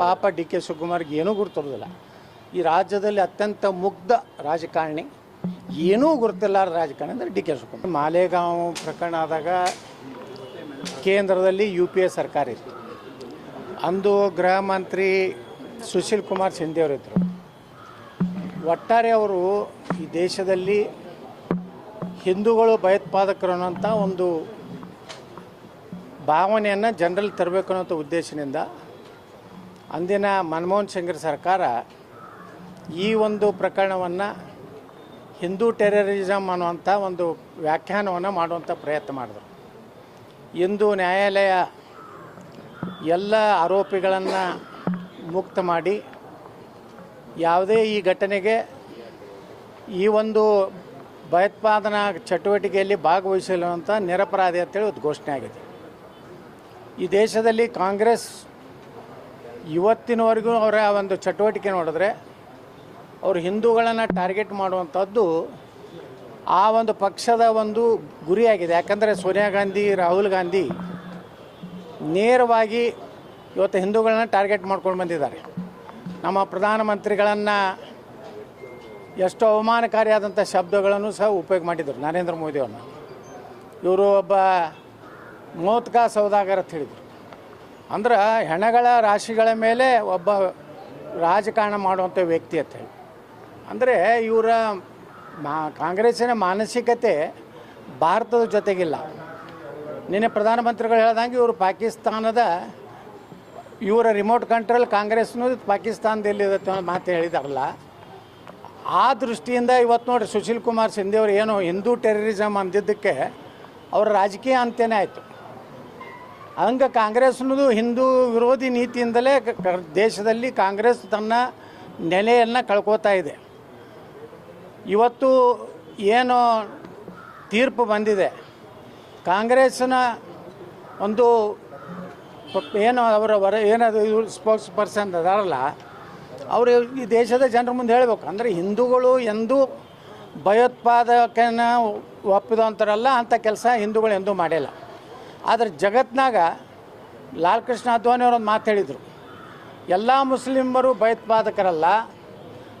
ಪಾಪ D K ಶಿವಕುಮಾರ್ಗೆ ಏನೂ ಗುರುತಿರೋದಿಲ್ಲ. ಈ ರಾಜ್ಯದಲ್ಲಿ ಅತ್ಯಂತ ಮುಗ್ಧ ರಾಜಕಾರಣಿ, ಏನೂ ಗುರುತಿಲ್ಲಾರ ರಾಜಕಾರಣಿ ಅಂದರೆ ಡಿ ಕೆ ಶಿವಕುಮಾರ್. ಮಾಲೇಗಾಂವ್ ಪ್ರಕರಣ ಆದಾಗ ಕೇಂದ್ರದಲ್ಲಿ ಯು ಪಿ ಎ ಸರ್ಕಾರ ಇತ್ತು. ಅಂದು ಗೃಹ ಮಂತ್ರಿ ಸುಶೀಲ್ ಕುಮಾರ್ ಶಿಂದೆ ಅವರಿದ್ದರು ಒಟ್ಟಾರೆ ಅವರು ಈ ದೇಶದಲ್ಲಿ ಹಿಂದೂಗಳು ಭಯೋತ್ಪಾದಕರು ಅನ್ನೋಂಥ ಒಂದು ಭಾವನೆಯನ್ನು ಜನರಲ್ಲಿ ತರಬೇಕು ಅನ್ನೋಂಥ ಉದ್ದೇಶದಿಂದ ಅಂದಿನ ಮನಮೋಹನ್ ಸಿಂಗ್ರ ಸರ್ಕಾರ ಈ ಒಂದು ಪ್ರಕರಣವನ್ನು ಹಿಂದೂ ಟೆರರಿಸಮ್ ಅನ್ನುವಂಥ ಒಂದು ವ್ಯಾಖ್ಯಾನವನ್ನು ಮಾಡುವಂಥ ಪ್ರಯತ್ನ ಮಾಡಿದ್ರು. ಇಂದು ನ್ಯಾಯಾಲಯ ಎಲ್ಲ ಆರೋಪಿಗಳನ್ನು ಮುಕ್ತ ಮಾಡಿ ಯಾವುದೇ ಈ ಘಟನೆಗೆ ಈ ಒಂದು ಭಯೋತ್ಪಾದನಾ ಚಟುವಟಿಕೆಯಲ್ಲಿ ಭಾಗವಹಿಸಲು ಅಂತ ನಿರಪರಾಧಿ ಅಂತೇಳಿ ಒಂದು ಘೋಷಣೆ ಆಗಿದೆ. ಈ ದೇಶದಲ್ಲಿ ಕಾಂಗ್ರೆಸ್ ಇವತ್ತಿನವರೆಗೂ ಅವರ ಒಂದು ಚಟುವಟಿಕೆ ನೋಡಿದ್ರೆ ಅವರು ಹಿಂದೂಗಳನ್ನು ಟಾರ್ಗೆಟ್ ಮಾಡುವಂಥದ್ದು ಆ ಒಂದು ಪಕ್ಷದ ಒಂದು ಗುರಿಯಾಗಿದೆ. ಯಾಕಂದರೆ ಸೋನಿಯಾ ಗಾಂಧಿ, ರಾಹುಲ್ ಗಾಂಧಿ ನೇರವಾಗಿ ಇವತ್ತು ಹಿಂದೂಗಳನ್ನ ಟಾರ್ಗೆಟ್ ಮಾಡ್ಕೊಂಡು ಬಂದಿದ್ದಾರೆ. ನಮ್ಮ ಪ್ರಧಾನಮಂತ್ರಿಗಳನ್ನು ಎಷ್ಟು ಅವಮಾನಕಾರಿಯಾದಂಥ ಶಬ್ದಗಳನ್ನು ಸಹ ಉಪಯೋಗ ಮಾಡಿದರು ನರೇಂದ್ರ ಮೋದಿಯವ್ರನ್ನ. ಇವರು ಒಬ್ಬ ಮೋತ್ಕ ಸೌದಾಗರ್ ಅಂತ ಹೇಳಿದರು. ಅಂದ್ರೆ ಹೆಣಗಳ ರಾಶಿಗಳ ಮೇಲೆ ಒಬ್ಬ ರಾಜಕಾರಣ ಮಾಡುವಂಥ ವ್ಯಕ್ತಿ ಅಂತ ಹೇಳಿ. ಅಂದರೆ ಇವರ ಮಾ, ಕಾಂಗ್ರೆಸ್ಸಿನ ಮಾನಸಿಕತೆ ಭಾರತದ ಜೊತೆಗಿಲ್ಲ. ನಿನ್ನೆ ಪ್ರಧಾನಮಂತ್ರಿಗಳು ಹೇಳ್ದಂಗೆ ಇವರು ಪಾಕಿಸ್ತಾನದ, ಇವರ ರಿಮೋಟ್ ಕಂಟ್ರೋಲ್ ಕಾಂಗ್ರೆಸ್ನು ಪಾಕಿಸ್ತಾನದಲ್ಲಿದೆ ಅನ್ನೋ ಮಾತು ಹೇಳಿದಾರಲ್ಲ. ಆ ದೃಷ್ಟಿಯಿಂದ ಇವತ್ತು ನೋಡಿ ಸುಶೀಲ್ ಕುಮಾರ್ ಸಿಂಧೆ ಅವರು ಏನು ಹಿಂದೂ ಟೆರರಿಸಮ್ ಅಂದಿದ್ದಕ್ಕೆ ಅವರ ರಾಜಕೀಯ ಅಂತ್ಯನೇ ಆಯಿತು. ಹಂಗೆ ಕಾಂಗ್ರೆಸ್ನದು ಹಿಂದೂ ವಿರೋಧಿ ನೀತಿಯಿಂದಲೇ ದೇಶದಲ್ಲಿ ಕಾಂಗ್ರೆಸ್ ತನ್ನ ನೆಲೆಯನ್ನು ಕಳ್ಕೋತಾ ಇದೆ. ಇವತ್ತು ಏನು ತೀರ್ಪು ಬಂದಿದೆ. ಕಾಂಗ್ರೆಸ್ನ ಒಂದು ಏನು ಅವರ ವರ ಏನದು ಸ್ಪೋಕ್ಸ್ ಪರ್ಸನ್ ಅದಾರಲ್ಲ, ಅವರು ಈ ದೇಶದ ಜನರ ಮುಂದೆ ಹೇಳಬೇಕು. ಅಂದರೆ ಹಿಂದೂಗಳು ಎಂದೂ ಭಯೋತ್ಪಾದಕನ ಒಪ್ಪಿದಂಥರಲ್ಲ ಅಂಥ ಕೆಲಸ ಹಿಂದೂಗಳು ಎಂದೂ ಮಾಡಿಲ್ಲ. ಆದರೆ ಜಗತ್ನಾಗ ಲಾಲ್ ಕೃಷ್ಣ ಅದ್ವಾನಿ ಅವರೊಂದು ಮಾತು ಹೇಳಿದರು. ಎಲ್ಲ ಮುಸ್ಲಿಮರು ಭಯೋತ್ಪಾದಕರಲ್ಲ,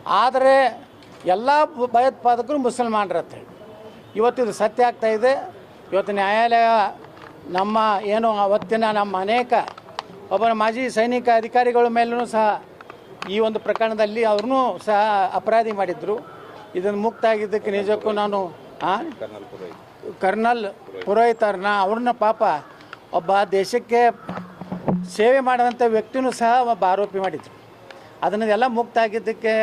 ಆದರೆ ಎಲ್ಲ ಭಯೋತ್ಪಾದಕರು ಮುಸಲ್ಮಾನರು ಅಂತ ಹೇಳಿ. ಇವತ್ತು ಇದು ಸತ್ಯ ಆಗ್ತಾ ಇದೆ. ಇವತ್ತು ನ್ಯಾಯಾಲಯ ನಮ್ಮ ಏನು ಅವತ್ತಿನ ನಮ್ಮ ಅನೇಕ ಒಬ್ಬರ ಮಾಜಿ ಸೈನಿಕ ಅಧಿಕಾರಿಗಳ ಮೇಲೂ ಸಹ ಈ ಒಂದು ಪ್ರಕರಣದಲ್ಲಿ ಅವ್ರನ್ನೂ ಸಹ ಅಪರಾಧಿ ಮಾಡಿದ್ರು. ಇದನ್ನು ಮುಕ್ತ ಆಗಿದ್ದಕ್ಕೆ ನಿಜಕ್ಕೂ ನಾನು, ಆ? ಕರ್ನಲ್ ಪುರೋಹಿತರನ್ನ, ಅವ್ರನ್ನ ಪಾಪ ಒಬ್ಬ ದೇಶಕ್ಕೆ ಸೇವೆ ಮಾಡಿದಂಥ ವ್ಯಕ್ತಿನೂ ಸಹ ಒಬ್ಬ ಆರೋಪಿ ಮಾಡಿದ್ರು. ಅದನ್ನೆಲ್ಲ ಮುಕ್ತ ಆಗಿದ್ದಕ್ಕೆ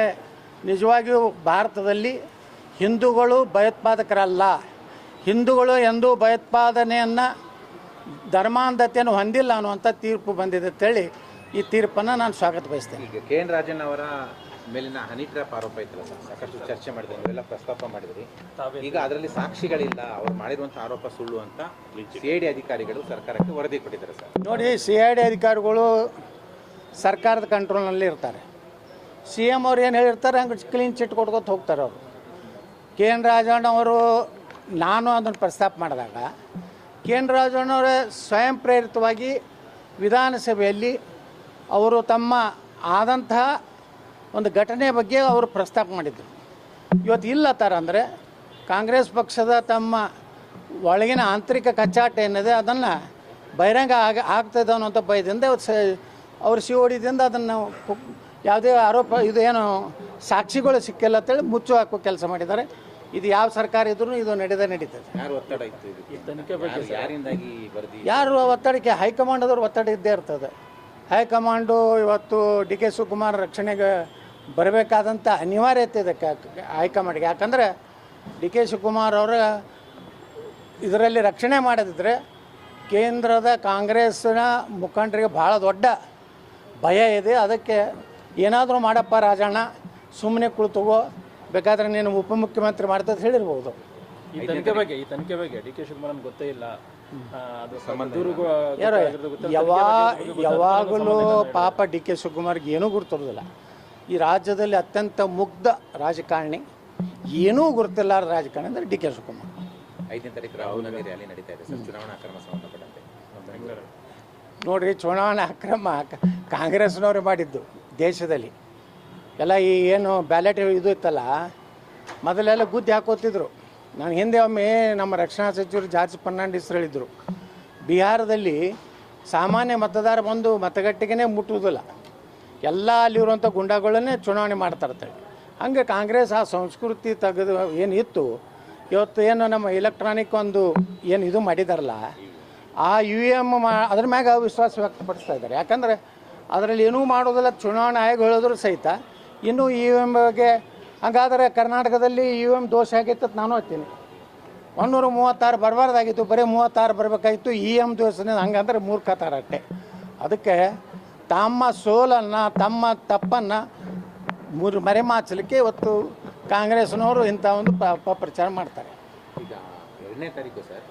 ನಿಜವಾಗಿಯೂ ಭಾರತದಲ್ಲಿ ಹಿಂದೂಗಳು ಭಯೋತ್ಪಾದಕರಲ್ಲ. ಹಿಂದೂಗಳು ಎಂದೂ ಭಯೋತ್ಪಾದನೆಯನ್ನು ಧರ್ಮಾಂಧತೆಯನ್ನು ಹೊಂದಿಲ್ಲ ಅನ್ನುವಂಥ ತೀರ್ಪು ಬಂದಿದೆ ಅಂತೇಳಿ ಈ ತೀರ್ಪನ್ನು ನಾನು ಸ್ವಾಗತ ಬಯಸ್ತೇನೆ. ಕೆ ಎನ್ ರಾಜನ್ ಅವರ ಮೇಲಿನ ಹನಿ ಟ್ರ್ಯಾಪ್ ಆರೋಪ ಐತಲ್ಲ ಸರ್? ಸಾಕಷ್ಟು ಚರ್ಚೆ ಮಾಡಿದ್ರಿ ನೀವೆಲ್ಲ ಪ್ರಸ್ತಾಪ ಮಾಡಿದ್ರಿ. ಈಗ ಅದರಲ್ಲಿ ಸಾಕ್ಷಿಗಳಿಲ್ಲ ಅವ್ರು ಮಾಡಿರುವಂತಹ ಆರೋಪ ಸುಳ್ಳು ಅಂತ ಸಿ ಐ ಡಿ ಅಧಿಕಾರಿಗಳು ಸರ್ಕಾರಕ್ಕೆ ವರದಿ ಕೊಟ್ಟಿದ್ದಾರೆ ಸರ್. ನೋಡಿ ಸಿ ಐ ಡಿ ಅಧಿಕಾರಿಗಳು ಸರ್ಕಾರದ ಕಂಟ್ರೋಲ್ನಲ್ಲಿ ಇರ್ತಾರೆ. ಸಿ ಎಂ ಅವ್ರು ಏನು ಹೇಳಿರ್ತಾರೆ ಹಂಗೆ ಕ್ಲೀನ್ ಚಿಟ್ ಕೊಡ್ಕೊತ ಹೋಗ್ತಾರೆ ಅವರು. ಕೆ ಎನ್ ರಾಜಣ್ಣ ಅವರು ನಾನು ಅದನ್ನು ಪ್ರಸ್ತಾಪ ಮಾಡಿದಾಗ ಕೆ ಎನ್ ರಾಜಣ್ಣವರೇ ಸ್ವಯಂ ಪ್ರೇರಿತವಾಗಿ ವಿಧಾನಸಭೆಯಲ್ಲಿ ಅವರು ತಮ್ಮ ಆದಂತಹ ಒಂದು ಘಟನೆ ಬಗ್ಗೆ ಅವರು ಪ್ರಸ್ತಾಪ ಮಾಡಿದ್ರು. ಇವತ್ತು ಇಲ್ಲ ತರ ಅಂದರೆ ಕಾಂಗ್ರೆಸ್ ಪಕ್ಷದ ತಮ್ಮ ಒಳಗಿನ ಆಂತರಿಕ ಕಚ್ಚಾಟ ಏನಿದೆ ಅದನ್ನು ಬಹಿರಂಗ ಆಗ ಆಗ್ತದೆ ಅನ್ನೋಂಥ ಭಯದಿಂದ ಇವತ್ತು ಸಿ ಓಡಿದಿಂದ ಅದನ್ನು ಯಾವುದೇ ಆರೋಪ ಇದು ಏನು ಸಾಕ್ಷಿಗಳು ಸಿಕ್ಕಿಲ್ಲ ಅಂತೇಳಿ ಮುಚ್ಚು ಹಾಕೋ ಕೆಲಸ ಮಾಡಿದ್ದಾರೆ. ಇದು ಯಾವ ಸರ್ಕಾರ ಇದ್ರೂ ಇದು ನಡೆದೇ ನಡೀತದೆ. ಯಾರು ಒತ್ತಡ ಇತ್ತು ಇದಕ್ಕೆ? ಯಾರು- ಯಾರಿಂದಾಗಿ ಈ ವರದಿ ಯಾರು ಒತ್ತಡಕ್ಕೆ ಹೈಕಮಾಂಡದವ್ರು ಒತ್ತಡ ಇದ್ದೇ ಇರ್ತದೆ. ಹೈಕಮಾಂಡು ಇವತ್ತು ಡಿ ಕೆ ಶಿವಕುಮಾರ್ ರಕ್ಷಣೆಗೆ ಬರಬೇಕಾದಂಥ ಅನಿವಾರ್ಯತೆ ಇದಕ್ಕೆ ಹೈಕಮಾಂಡ್ಗೆ. ಯಾಕಂದರೆ ಡಿ ಕೆ ಶಿವಕುಮಾರ್ ಅವರ ಇದರಲ್ಲಿ ರಕ್ಷಣೆ ಮಾಡದಿದ್ದರೆ ಕೇಂದ್ರದ ಕಾಂಗ್ರೆಸ್ನ ಮುಖಂಡರಿಗೆ ಭಾಳ ದೊಡ್ಡ ಭಯ ಇದೆ. ಅದಕ್ಕೆ ಏನಾದರೂ ಮಾಡಪ್ಪ ರಾಜಣ್ಣ ಸುಮ್ಮನೆ ಕುಳಿತುಗೋ ಬೇಕಾದ್ರೆ ನೀನು ಉಪಮುಖ್ಯಮಂತ್ರಿ ಮಾಡ್ತದೆ ಹೇಳಿರ್ಬೋದು. ಈ ತನಿಖೆ ಬಗ್ಗೆ, ಈ ತನಿಖೆ ಬಗ್ಗೆ ಡಿ ಕೆ ಶಿವಕುಮಾರ್ ಗೊತ್ತೇ ಇಲ್ಲ. ಯಾವಾಗಲೂ ಪಾಪ ಡಿ ಕೆ ಶಿವಕುಮಾರ್ಗೆ ಏನೂ ಗುರುತಿರೋದಿಲ್ಲ ಈ ರಾಜ್ಯದಲ್ಲಿ ಅತ್ಯಂತ ಮುಗ್ಧ ರಾಜಕಾರಣಿ ಏನೂ ಗುರುತಿಲ್ಲ ರಾಜಕಾರಣಿ ಅಂದ್ರೆ ಡಿ ಕೆ ಶಿವಕುಮಾರ್. ಐದನೇ ತಾರೀಕು ರಾಹುಲ್ ಗಾಂಧಿ ರ್ಯಾಲಿ ನಡೀತಾ ಇದೆ ಸರ್. ಚುನಾವಣಾ ಕ್ರಮ ಸಂಬಂಧಪಟ್ಟಂತೆ. ನೋಡ್ರಿ ಚುನಾವಣೆ ಅಕ್ರಮ. ಕಾಂಗ್ರೆಸ್ನವರು ಕಾಂಗ್ರೆಸ್ನವ್ರು ಮಾಡಿದ್ದು ದೇಶದಲ್ಲಿ. ಎಲ್ಲ ಈ ಏನು ಬ್ಯಾಲೆಟ್ ಇದು ಇತ್ತಲ್ಲ ಮೊದಲೆಲ್ಲ ಗುದ್ದಿ ಹಾಕೋತಿದ್ರು. ನಾನು ಹಿಂದೆ ಒಮ್ಮೆ ನಮ್ಮ ರಕ್ಷಣಾ ಸಚಿವರು ಜಾರ್ಜ್ ಫರ್ನಾಂಡಿಸ್ ಹೇಳಿದರು, ಬಿಹಾರದಲ್ಲಿ ಸಾಮಾನ್ಯ ಮತದಾರ ಬಂದು ಮತಗಟ್ಟೆಗೆ ಮುಟ್ಟುವುದಿಲ್ಲ. ಎಲ್ಲ ಅಲ್ಲಿರುವಂಥ ಗುಂಡಾಗಳನ್ನೇ ಚುನಾವಣೆ ಮಾಡ್ತಾ ಇರ್ತಾರೆ. ಹಂಗೆ ಕಾಂಗ್ರೆಸ್ ಆ ಸಂಸ್ಕೃತಿ ತೆಗೆದು ಏನು ಇತ್ತು ಇವತ್ತು ಏನು ನಮ್ಮ ಎಲೆಕ್ಟ್ರಾನಿಕ್ ಒಂದು ಏನು ಇದು ಮಾಡಿದಾರಲ್ಲ, ಆ ಯು ಎಂ ಮಾ, ಅದ್ರ ಮ್ಯಾಗ ವಿಶ್ವಾಸ ವ್ಯಕ್ತಪಡಿಸ್ತಾ ಇದ್ದಾರೆ. ಯಾಕಂದರೆ ಅದರಲ್ಲಿ ಏನೂ ಮಾಡೋದಿಲ್ಲ, ಚುನಾವಣಾ ಆಯೋಗ ಹೇಳಿದ್ರು ಸಹಿತ. ಇನ್ನೂ ಇ ಎಂ ಬಗ್ಗೆ ಹಾಗಾದರೆ ಕರ್ನಾಟಕದಲ್ಲಿ ಯು ಎಂ ದೋಷ ಆಗಿತ್ತು ನಾನು ಹೇಳ್ತೀನಿ. ಒಂದೂರು ಮೂವತ್ತಾರು ಬರಬಾರ್ದಾಗಿತ್ತು ಬರೀ ಮೂವತ್ತಾರು ಬರಬೇಕಾಗಿತ್ತು, ಇ ಎಂ ದೋಷದಿಂದ ಹಂಗಂದ್ರೆ ಮೂರ್ಖತಾರ ಅಷ್ಟೆ ಅದಕ್ಕೆ ತಮ್ಮ ಸೋಲನ್ನು, ತಮ್ಮ ತಪ್ಪನ್ನು ಮುರು, ಮರೆಮಾಚಲಿಕ್ಕೆ ಇವತ್ತು ಕಾಂಗ್ರೆಸ್ನವರು ಇಂಥ ಒಂದು ಪ್ರಚಾರ ಮಾಡ್ತಾರೆ. ಈಗ ಎರಡನೇ ತಾರೀಕು ಸರ್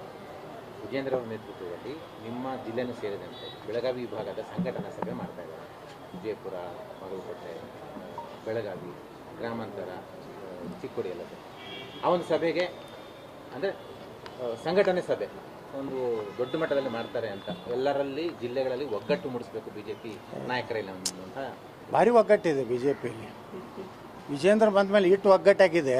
ವಿಜೇಂದ್ರ ಅವರ ನೇತೃತ್ವದಲ್ಲಿ ನಿಮ್ಮ ಜಿಲ್ಲೆನೂ ಸೇರಿದಂತೆ ಬೆಳಗಾವಿ ವಿಭಾಗದ ಸಂಘಟನಾ ಸಭೆ ಮಾಡ್ತಾ ಇದ್ದಾರೆ. ವಿಜಯಪುರ ಬಾಗಲಕೋಟೆ ಬೆಳಗಾವಿ. ಗ್ರಾಮಾಂತರ ಚಿಕ್ಕೋಡಿ ಎಲ್ಲ ಸರ್. ಆ ಒಂದು ಸಭೆಗೆ ಅಂದರೆ ಸಂಘಟನೆ ಸಭೆ, ಒಂದು ದೊಡ್ಡ ಮಟ್ಟದಲ್ಲಿ ಮಾಡ್ತಾರೆ ಅಂತ. ಎಲ್ಲರಲ್ಲಿ, ಜಿಲ್ಲೆಗಳಲ್ಲಿ ಒಗ್ಗಟ್ಟು ಮೂಡಿಸಬೇಕು ಬಿ ಜೆ ಪಿ ನಾಯಕರಲ್ಲಿ ಅಂತ. ಭಾರಿ ಒಗ್ಗಟ್ಟಿದೆ ಬಿ ಜೆ ಪಿಯಲ್ಲಿ ವಿಜೇಂದ್ರ ಬಂದ ಮೇಲೆ ಇಟ್ಟು ಒಗ್ಗಟ್ಟಾಗಿದೆ.